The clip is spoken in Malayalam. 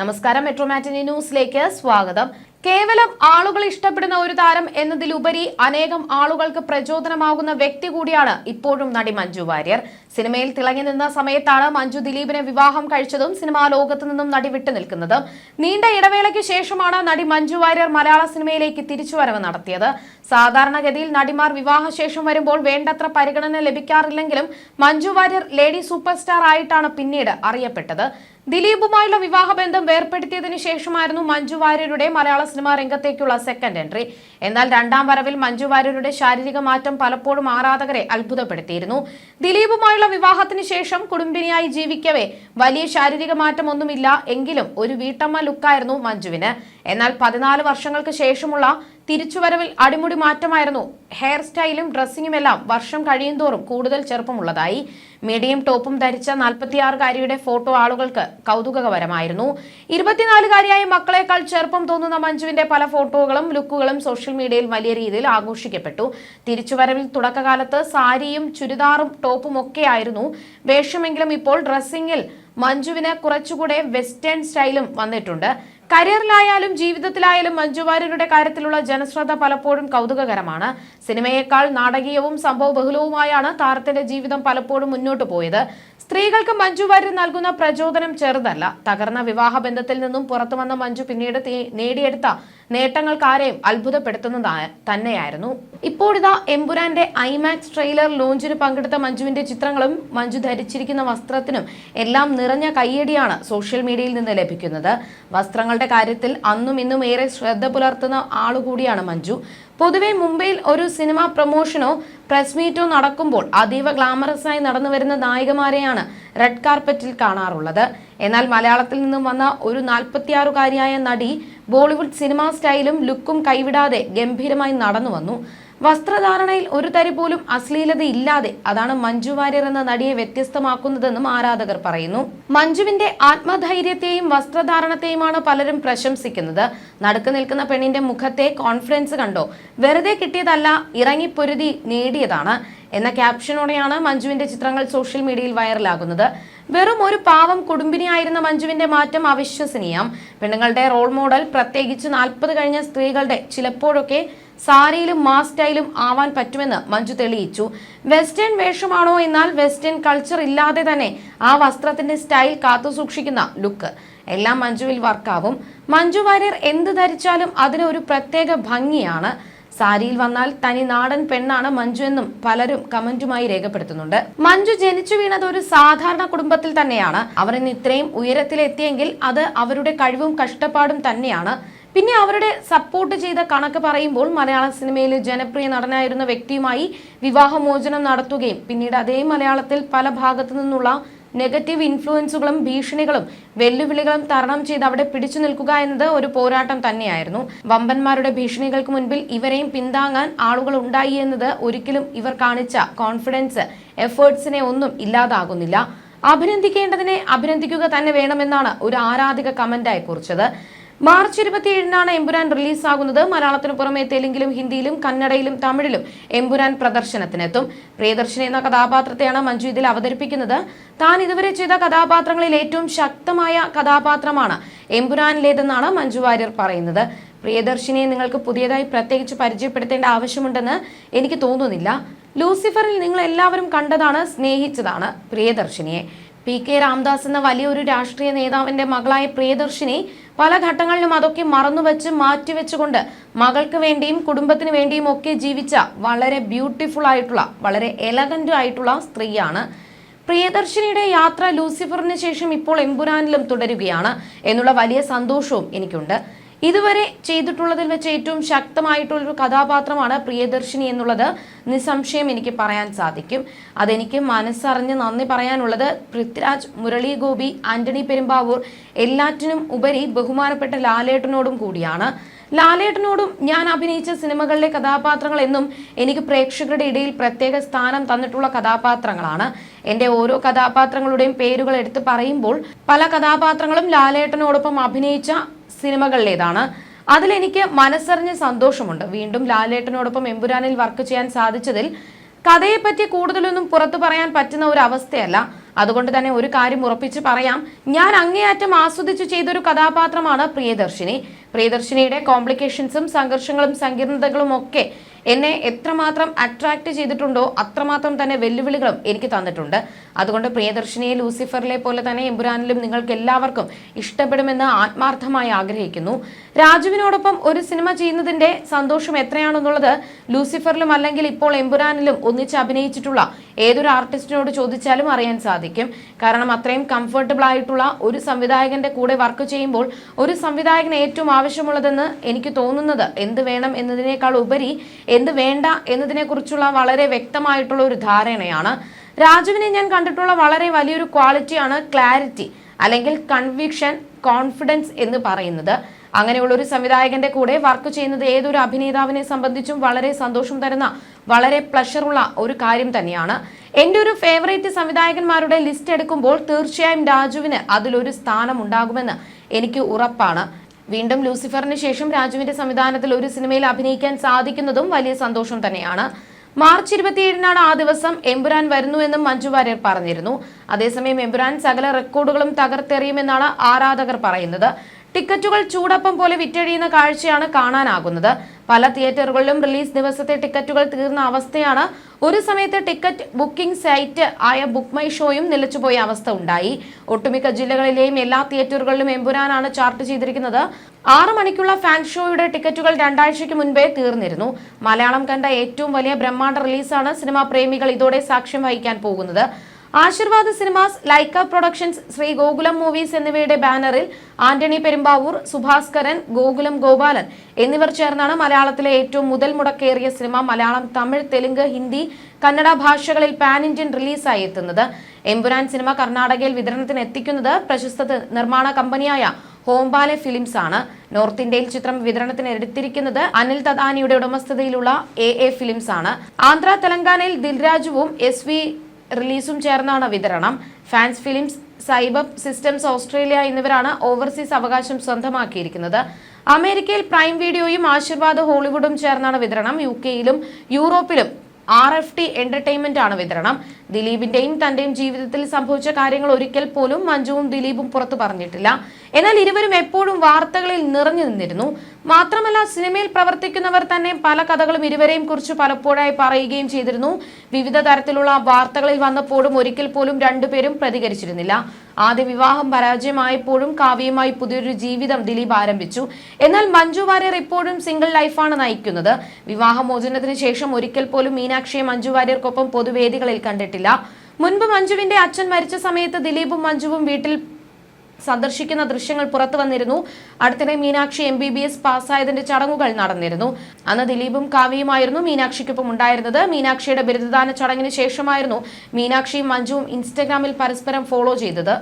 നമസ്കാരം മെട്രോമാറ്റിനി ന്യൂസിലേക്ക് സ്വാഗതം. കേവലം ആളുകൾ ഇഷ്ടപ്പെടുന്ന ഒരു താരം എന്നതിലുപരി അനേകം ആളുകൾക്ക് പ്രചോദനമാകുന്ന വ്യക്തി കൂടിയാണ് ഇപ്പോഴും നടി മഞ്ജു വാര്യർ. സിനിമയിൽ തിളങ്ങി നിന്ന സമയത്താണ് മഞ്ജു ദിലീപിനെ വിവാഹം കഴിച്ചതും സിനിമാ ലോകത്തു നിന്നും നടി വിട്ടുനിൽക്കുന്നത് നീണ്ട ഇടവേളയ്ക്ക് ശേഷമാണ് നടി മഞ്ജു വാര്യർ മലയാള സിനിമയിലേക്ക് തിരിച്ചുവരവ് നടത്തിയത്. സാധാരണഗതിയിൽ നടിമാർ വിവാഹശേഷം വരുമ്പോൾ വേണ്ടത്ര പരിഗണന ലഭിക്കാറില്ലെങ്കിലും Manju Warrier lady super star ആയിട്ടാണ് പിന്നീട് അറിയപ്പെട്ടത്. ദിലീപുമായുള്ള വിവാഹബന്ധം വേർപ്പെടുത്തിയതിനു ശേഷമായിരുന്നു മഞ്ജു വാര്യരുടെ മലയാള സിനിമാ രംഗത്തേക്കുള്ള സെക്കൻഡ് എൻട്രി എന്നാൽ രണ്ടാം വരവിൽ മഞ്ജു വാര്യരുടെ ശാരീരിക മാറ്റം പലപ്പോഴും ആരാധകരെ അത്ഭുതപ്പെടുത്തിയിരുന്നു. ദിലീപുമായുള്ള വിവാഹത്തിന് ശേഷം കുടുംബിനിയായി ജീവിക്കവേ വലിയ ശാരീരിക മാറ്റമൊന്നുമില്ല. എങ്കിലും ഒരു വീട്ടമ്മ ലുക്കായിരുന്നു മഞ്ജുവിന്. എന്നാൽ പതിനാല് വർഷങ്ങൾക്ക് ശേഷമുള്ള തിരിച്ചുവരവിൽ അടിമുടി മാറ്റമായിരുന്നു. ഹെയർ സ്റ്റൈലും ഡ്രസ്സിങ്ങുമെല്ലാം വർഷം കഴിയുന്തോറും കൂടുതൽ ചെറുപ്പമുള്ളതായി. മീഡിയം ടോപ്പും ധരിച്ച നാൽപ്പത്തിയാറുകാരിയുടെ ഫോട്ടോ ആളുകൾക്ക് കൗതുകകരമായിരുന്നു. ഇരുപത്തിനാലുകാരിയായ മക്കളെക്കാൾ ചെറുപ്പം തോന്നുന്ന മഞ്ജുവിന്റെ പല ഫോട്ടോകളും ലുക്കുകളും സോഷ്യൽ മീഡിയയിൽ വലിയ രീതിയിൽ ആഘോഷിക്കപ്പെട്ടു. തിരിച്ചുവരവിൽ തുടക്കകാലത്ത് സാരിയും ചുരിദാറും ടോപ്പും ഒക്കെയായിരുന്നു വേഷമെങ്കിലും ഇപ്പോൾ ഡ്രസ്സിങ്ങിൽ മഞ്ജുവിന് കുറച്ചുകൂടെ വെസ്റ്റേൺ സ്റ്റൈലും വന്നിട്ടുണ്ട്. കരിയറിലായാലും ജീവിതത്തിലായാലും മഞ്ജു വാര്യരുടെ കാര്യത്തിലുള്ള ജനശ്രദ്ധ പലപ്പോഴും കൗതുകകരമാണ്. സിനിമയേക്കാൾ നാടകീയവും സംഭവ ബഹുലവുമായാണ് താരത്തിന്റെ ജീവിതം പലപ്പോഴും മുന്നോട്ട് പോയത്. സ്ത്രീകൾക്ക് മഞ്ജു വാര്യർ നൽകുന്ന പ്രചോദനം ചെറുതല്ല. തകർന്ന വിവാഹ ബന്ധത്തിൽ നിന്നും പുറത്തു വന്ന മഞ്ജു പിന്നീട് നേടിയെടുത്ത നേട്ടങ്ങൾക്ക് ആരെയും തന്നെയായിരുന്നു. ഇപ്പോഴിതാ എംപുരാന്റെ ഐമാക്സ് ട്രെയിലർ ലോഞ്ചിന് പങ്കെടുത്ത മഞ്ജുവിന്റെ ചിത്രങ്ങളും മഞ്ജു ധരിച്ചിരിക്കുന്ന വസ്ത്രത്തിനും എല്ലാം നിറഞ്ഞ കയ്യടിയാണ് സോഷ്യൽ മീഡിയയിൽ നിന്ന് ലഭിക്കുന്നത്. വസ്ത്രങ്ങളുടെ കാര്യത്തിൽ അന്നും ഇന്നും ഏറെ ശ്രദ്ധ പുലർത്തുന്ന ആളുകൂടിയാണ് മഞ്ജു. പൊതുവെ മുംബൈയിൽ ഒരു സിനിമ പ്രൊമോഷനോ പ്രസ് മീറ്റോ നടക്കുമ്പോൾ അതീവ ഗ്ലാമറസ് ആയി നടന്നു വരുന്ന നായികമാരെയാണ് റെഡ് കാർപ്പറ്റിൽ കാണാറുള്ളത്. എന്നാൽ മലയാളത്തിൽ നിന്നും വന്ന ഒരു നാൽപ്പത്തിയാറുകാരിയായ നടി ബോളിവുഡ് സിനിമാ സ്റ്റൈലും ലുക്കും കൈവിടാതെ ഗംഭീരമായി നടന്നു വന്നു. വസ്ത്രധാരണയിൽ ഒരു തരി പോലും അശ്ലീലത ഇല്ലാതെ അതാണ് മഞ്ജു വാര്യർ എന്ന നടിയെ വ്യത്യസ്തമാക്കുന്നതെന്നും ആരാധകർ പറയുന്നു. മഞ്ജുവിന്റെ ആത്മധൈര്യത്തെയും വസ്ത്രധാരണത്തെയുമാണ് പലരും പ്രശംസിക്കുന്നത്. നടുക്ക് നിൽക്കുന്ന പെണ്ണിന്റെ മുഖത്തെ കോൺഫിഡൻസ് കണ്ടോ? വെറുതെ കിട്ടിയതല്ല ഇറങ്ങിപ്പൊരുതി നേടിയതാണ്. എന്ന ക്യാപ്ഷനോടെയാണ് മഞ്ജുവിന്റെ ചിത്രങ്ങൾ സോഷ്യൽ മീഡിയയിൽ വൈറലാകുന്നത്. വെറും ഒരു പാവം കുടുംബിനിയായിരുന്ന മഞ്ജുവിന്റെ മാറ്റം അവിശ്വസനീയം. പെണ്ണുങ്ങളുടെ റോൾ മോഡൽ പ്രത്യേകിച്ച് നാൽപ്പത് കഴിഞ്ഞ സ്ത്രീകളുടെ ചിലപ്പോഴൊക്കെ സാരിയിലും മാസ് സ്റ്റൈലും ആവാൻ പറ്റുമെന്ന് മഞ്ജു തെളിയിച്ചു. വെസ്റ്റേൺ വേഷമാണോ എന്നാൽ വെസ്റ്റേൺ കൾച്ചർ ഇല്ലാതെ തന്നെ ആ വസ്ത്രത്തിന്റെ സ്റ്റൈൽ കാത്തുസൂക്ഷിക്കുന്ന ലുക്ക് എല്ലാം മഞ്ജുവിൽ വർക്കാവും മഞ്ജു വാര്യർ എന്ത് ധരിച്ചാലും അതിന് ഒരു പ്രത്യേക ഭംഗിയാണ്. സാരിയിൽ വന്നാൽ തനി നാടൻ പെണ്ണാണ് മഞ്ജു എന്നും പലരും കമന്റുമായി രേഖപ്പെടുത്തുന്നുണ്ട്. മഞ്ജു ജനിച്ചു വീണത് ഒരു സാധാരണ കുടുംബത്തിൽ തന്നെയാണ്. അവർ ഇന്ന് ഇത്രയും ഉയരത്തിലെത്തിയെങ്കിൽ അത് അവരുടെ കഴിവും കഷ്ടപ്പാടും തന്നെയാണ്. പിന്നെ അവരുടെ സപ്പോർട്ട് ചെയ്ത കണക്ക് പറയുമ്പോൾ മലയാള സിനിമയിൽ ജനപ്രിയ നടനായിരുന്ന വ്യക്തിയുമായി വിവാഹമോചനം നടത്തുകയും പിന്നീട് അതേ മലയാളത്തിൽ പല ഭാഗത്തു നിന്നുള്ള നെഗറ്റീവ് ഇൻഫ്ലുവൻസുകളും ഭീഷണികളും വെല്ലുവിളികളും തരണം ചെയ്ത് അവിടെ പിടിച്ചു നിൽക്കുക എന്നത് ഒരു പോരാട്ടം തന്നെയായിരുന്നു. വമ്പന്മാരുടെ ഭീഷണികൾക്ക് മുൻപിൽ ഇവരെയും പിന്താങ്ങാൻ ആളുകൾ ഉണ്ടായി എന്നത് ഒരിക്കലും ഇവർ കാണിച്ച കോൺഫിഡൻസ് എഫേർട്സിനെ ഒന്നും ഇല്ലാതാകുന്നില്ല. അഭിനന്ദിക്കേണ്ടതിനെ അഭിനന്ദിക്കുക തന്നെ വേണമെന്നാണ് ഒരു ആരാധിക കമന്റായി കുറിച്ചത്. മാർച്ച് ഇരുപത്തിയേഴിനാണ് എമ്പുരാൻ റിലീസാകുന്നത്. മലയാളത്തിനു പുറമെ തെലുങ്കിലും ഹിന്ദിയിലും കന്നഡയിലും തമിഴിലും എമ്പുരാൻ പ്രദർശനത്തിനെത്തും. പ്രിയദർശിനി എന്ന കഥാപാത്രത്തെയാണ് മഞ്ജു ഇതിൽ അവതരിപ്പിക്കുന്നത്. താൻ ഇതുവരെ ചെയ്ത കഥാപാത്രങ്ങളിൽ ഏറ്റവും ശക്തമായ കഥാപാത്രമാണ് എമ്പുരാനിലേതെന്നാണ് മഞ്ജു വാര്യർ പറയുന്നത്. പ്രിയദർശിനെ നിങ്ങൾക്ക് പുതിയതായി പ്രത്യേകിച്ച് പരിചയപ്പെടുത്തേണ്ട ആവശ്യമുണ്ടെന്ന് എനിക്ക് തോന്നുന്നില്ല. ലൂസിഫറിൽ നിങ്ങൾ എല്ലാവരും കണ്ടതാണ് സ്നേഹിച്ചതാണ് പ്രിയദർശിനിയെ. പി കെ രാംദാസ് എന്ന വലിയൊരു രാഷ്ട്രീയ നേതാവിന്റെ മകളായ പ്രിയദർശിനി പല ഘട്ടങ്ങളിലും അതൊക്കെ മറന്നുവെച്ച് മാറ്റിവെച്ചുകൊണ്ട് മകൾക്ക് വേണ്ടിയും കുടുംബത്തിന് വേണ്ടിയും ഒക്കെ ജീവിച്ച വളരെ ബ്യൂട്ടിഫുൾ ആയിട്ടുള്ള വളരെ എലഗന്റ് ആയിട്ടുള്ള സ്ത്രീയാണ്. പ്രിയദർശിനിയുടെ യാത്ര ലൂസിഫറിന് ശേഷം ഇപ്പോൾ എമ്പുരാനിലും തുടരുകയാണ് എന്നുള്ള വലിയ സന്തോഷവും എനിക്കുണ്ട്. ഇതുവരെ ചെയ്തിട്ടുള്ളതിൽ വെച്ച് ഏറ്റവും ശക്തമായിട്ടുള്ളൊരു കഥാപാത്രമാണ് പ്രിയദർശിനി എന്നുള്ളത് നിസ്സംശയം എനിക്ക് പറയാൻ സാധിക്കും. അതെനിക്ക് മനസ്സറിഞ്ഞ് നന്ദി പറയാനുള്ളത് പൃഥ്വിരാജ് മുരളി ഗോപി ആന്റണി പെരുമ്പാവൂർ എല്ലാറ്റിനും ഉപരി ബഹുമാനപ്പെട്ട ലാലേട്ടനോടും കൂടിയാണ്. ലാലേട്ടനോടും ഞാൻ അഭിനയിച്ച സിനിമകളിലെ കഥാപാത്രങ്ങൾ എന്നും എനിക്ക് പ്രേക്ഷകരുടെ ഇടയിൽ പ്രത്യേക സ്ഥാനം തന്നിട്ടുള്ള കഥാപാത്രങ്ങളാണ്. എന്റെ ഓരോ കഥാപാത്രങ്ങളുടെയും പേരുകൾ എടുത്ത് പറയുമ്പോൾ പല കഥാപാത്രങ്ങളും ലാലേട്ടനോടൊപ്പം അഭിനയിച്ച സിനിമകളിലേതാണ്. അതിലെനിക്ക് മനസ്സറിഞ്ഞ സന്തോഷമുണ്ട്. വീണ്ടും ലാലേട്ടനോടൊപ്പം എമ്പുരാനിൽ വർക്ക് ചെയ്യാൻ സാധിച്ചതിൽ കഥയെപ്പറ്റി കൂടുതലൊന്നും പുറത്തു പറയാൻ പറ്റുന്ന ഒരു അവസ്ഥയല്ല. അതുകൊണ്ട് തന്നെ ഒരു കാര്യം ഉറപ്പിച്ച് പറയാം. ഞാൻ അങ്ങേയറ്റം ആസ്വദിച്ചു ചെയ്തൊരു കഥാപാത്രമാണ് പ്രിയദർശിനി. പ്രിയദർശിനിയുടെ കോംപ്ലിക്കേഷൻസും സംഘർഷങ്ങളും സങ്കീർണതകളും ഒക്കെ എന്നെ എത്രമാത്രം അട്രാക്ട് ചെയ്തിട്ടുണ്ടോ അത്രമാത്രം തന്നെ വെല്ലുവിളികളും എനിക്ക് തന്നിട്ടുണ്ട്. അതുകൊണ്ട് പ്രിയദർശിനിയെ ലൂസിഫറിലെ പോലെ തന്നെ എമ്പുരാനിലും നിങ്ങൾക്ക് എല്ലാവർക്കും ഇഷ്ടപ്പെടുമെന്ന് ആത്മാർത്ഥമായി ആഗ്രഹിക്കുന്നു. രാജുവിനോടൊപ്പം ഒരു സിനിമ ചെയ്യുന്നതിന്റെ സന്തോഷം എത്രയാണെന്നുള്ളത് ലൂസിഫറിലും അല്ലെങ്കിൽ ഇപ്പോൾ എമ്പുരാനിലും ഒന്നിച്ച് അഭിനയിച്ചിട്ടുള്ള ഏതൊരു ആർട്ടിസ്റ്റിനോട് ചോദിച്ചാലും അറിയാൻ സാധിക്കും. കാരണം അത്രയും കംഫർട്ടബിൾ ആയിട്ടുള്ള ഒരു സംവിധായകന്റെ കൂടെ വർക്ക് ചെയ്യുമ്പോൾ ഒരു സംവിധായകന് ഏറ്റവും ആവശ്യമുള്ളതെന്ന് എനിക്ക് തോന്നുന്നത് എന്ത് വേണം എന്നതിനേക്കാൾ ഉപരി എന്ത് വേണ്ട എന്നതിനെ കുറിച്ചുള്ള വളരെ വ്യക്തമായിട്ടുള്ള ഒരു ധാരണയാണ്. രാജുവിനെ ഞാൻ കണ്ടിട്ടുള്ള വളരെ വലിയൊരു ക്വാളിറ്റിയാണ് ക്ലാരിറ്റി അല്ലെങ്കിൽ കൺവിക്ഷൻ കോൺഫിഡൻസ് എന്ന് പറയുന്നത്. അങ്ങനെയുള്ള ഒരു സംവിധായകന്റെ കൂടെ വർക്ക് ചെയ്യുന്നത് ഏതൊരു അഭിനേതാവിനെ സംബന്ധിച്ചും വളരെ സന്തോഷം തരുന്ന വളരെ പ്ലഷറുള്ള ഒരു കാര്യം തന്നെയാണ്. എന്റെ ഒരു ഫേവറേറ്റ് സംവിധായകന്മാരുടെ ലിസ്റ്റ് എടുക്കുമ്പോൾ തീർച്ചയായും രാജുവിന് അതിലൊരു സ്ഥാനം ഉണ്ടാകുമെന്ന് എനിക്ക് ഉറപ്പാണ്. വീണ്ടും ലൂസിഫറിന് ശേഷം രാജുവിന്റെ സംവിധാനത്തിൽ ഒരു സിനിമയിൽ അഭിനയിക്കാൻ സാധിക്കുന്നതും വലിയ സന്തോഷം തന്നെയാണ്. മാർച്ച് ഇരുപത്തിയേഴിനാണ് ആ ദിവസം എമ്പുരാൻ വരുന്നുവെന്നും മഞ്ജു വാര്യർ പറഞ്ഞിരുന്നു. അതേസമയം എമ്പുരാൻ സകല റെക്കോർഡുകളും തകർത്തെറിയുമെന്നാണ് ആരാധകർ പറയുന്നത്. ടിക്കറ്റുകൾ ചൂടപ്പം പോലെ വിറ്റഴിയുന്ന കാഴ്ചയാണ് കാണാനാകുന്നത്. പല തിയേറ്ററുകളിലും റിലീസ് ദിവസത്തെ ടിക്കറ്റുകൾ തീർന്ന അവസ്ഥയാണ് ഒരു സമയത്ത് ടിക്കറ്റ് ബുക്കിംഗ് സൈറ്റ് ആയ ബുക്ക് മൈ ഷോയും നിലച്ചുപോയ അവസ്ഥ ഉണ്ടായി. ഒട്ടുമിക്ക ജില്ലകളിലെയും എല്ലാ തിയേറ്ററുകളിലും എമ്പുരാനാണ് ചാർട്ട് ചെയ്തിരിക്കുന്നത്. ആറ് മണിക്കുള്ള ഫാൻ ഷോയുടെ ടിക്കറ്റുകൾ രണ്ടാഴ്ചയ്ക്ക് മുൻപേ തീർന്നിരുന്നു. മലയാളം കണ്ട ഏറ്റവും വലിയ ബ്രഹ്മാണ്ഡ റിലീസാണ് സിനിമാ പ്രേമികൾ ഇതോടെ സാക്ഷ്യം വഹിക്കാൻ പോകുന്നത്. Aashirvad cinemas Lyca productions Sree Gokulam movies എന്നിവയുടെ ബാനറിൽ ആന്റണി പെരുമ്പാവൂർ സുഭാസ്കരൻ ഗോകുലം ഗോപാലൻ എന്നിവർ ചേർന്നാണ് മലയാളത്തിലെ ഏറ്റവും മുതൽ മുടക്കേറിയ സിനിമ മലയാളം തമിഴ് തെലുങ്ക് ഹിന്ദി കന്നഡ ഭാഷകളിൽ പാൻ ഇന്ത്യൻ റിലീസായി എത്തുന്നത്. എംപുരാൻ സിനിമ കർണാടകയിൽ വിതരണത്തിന് എത്തിക്കുന്നത് പ്രശസ്ത നിർമ്മാണ കമ്പനിയായ ഹോംബാലെ ഫിലിംസ് ആണ്. നോർത്ത് ഇന്ത്യയിൽ ചിത്രം വിതരണത്തിന് എടുത്തിരിക്കുന്നത് അനിൽ തദാനിയുടെ ഉടമസ്ഥതയിലുള്ള എ എ ഫിലിംസ് ആണ്. ആന്ധ്ര തെലങ്കാനയിൽ ദിൽരാജുവും എസ് വി റിലീസും ചേർന്നാണ് വിതരണം. Fans films cyber systems Australia എന്നിവരാണ് ഓവർസീസ് അവകാശം സ്വന്തമാക്കിയിരിക്കുന്നത്. അമേരിക്കയിൽ പ്രൈം വീഡിയോയും ആശീർവാദ് ഹോളിവുഡും ചേർന്നാണ് വിതരണം. യു കെയിലും യൂറോപ്പിലും ആർ എഫ് ടി എന്റർടൈൻമെന്റ് ആണ് വിതരണം ദിലീപിന്റെയും തന്റെയും ജീവിതത്തിൽ സംഭവിച്ച കാര്യങ്ങൾ ഒരിക്കൽ പോലും മഞ്ജുവും ദിലീപും പുറത്തു പറഞ്ഞിട്ടില്ല. എന്നാൽ ഇരുവരും എപ്പോഴും വാർത്തകളിൽ നിറഞ്ഞു നിന്നിരുന്നു. മാത്രമല്ല സിനിമയിൽ പ്രവർത്തിക്കുന്നവർ തന്നെ പല കഥകളും ഇരുവരെയും കുറിച്ച് പലപ്പോഴായി പറയുകയും ചെയ്തിരുന്നു. വിവിധ തരത്തിലുള്ള വാർത്തകളിൽ വന്നപ്പോഴും ഒരിക്കൽ പോലും രണ്ടുപേരും പ്രതികരിച്ചിരുന്നില്ല. ആദ്യ വിവാഹം പരാജയമായപ്പോഴും കാവ്യയുമായി പുതിയൊരു ജീവിതം ദിലീപ് ആരംഭിച്ചു. എന്നാൽ മഞ്ജു വാര്യർ ഇപ്പോഴും സിംഗിൾ ലൈഫാണ് നയിക്കുന്നത്. വിവാഹമോചനത്തിന് ശേഷം ഒരിക്കൽ പോലും മീനാക്ഷിയെ മഞ്ജു വാര്യർക്കൊപ്പം പൊതുവേദികളിൽ കണ്ടിട്ടില്ല. മുൻപ് മഞ്ജുവിന്റെ അച്ഛൻ മരിച്ച സമയത്ത് ദിലീപും മഞ്ജുവും വീട്ടിൽ സന്ദർശിക്കുന്ന ദൃശ്യങ്ങൾ പുറത്തു വന്നിരുന്നു. അടുത്തിടെ Meenakshi M B B S പാസ്സായതിന്റെ ചടങ്ങുകൾ നടന്നിരുന്നു. അന്ന് ദിലീപും കാവ്യയുമായിരുന്നു മീനാക്ഷിക്കൊപ്പം ഉണ്ടായിരുന്നത്. മീനാക്ഷിയുടെ ബിരുദദാന ചടങ്ങിന് ശേഷമായിരുന്നു മീനാക്ഷിയും മഞ്ജുവും ഇൻസ്റ്റഗ്രാമിൽ പരസ്പരം ഫോളോ ചെയ്തത്.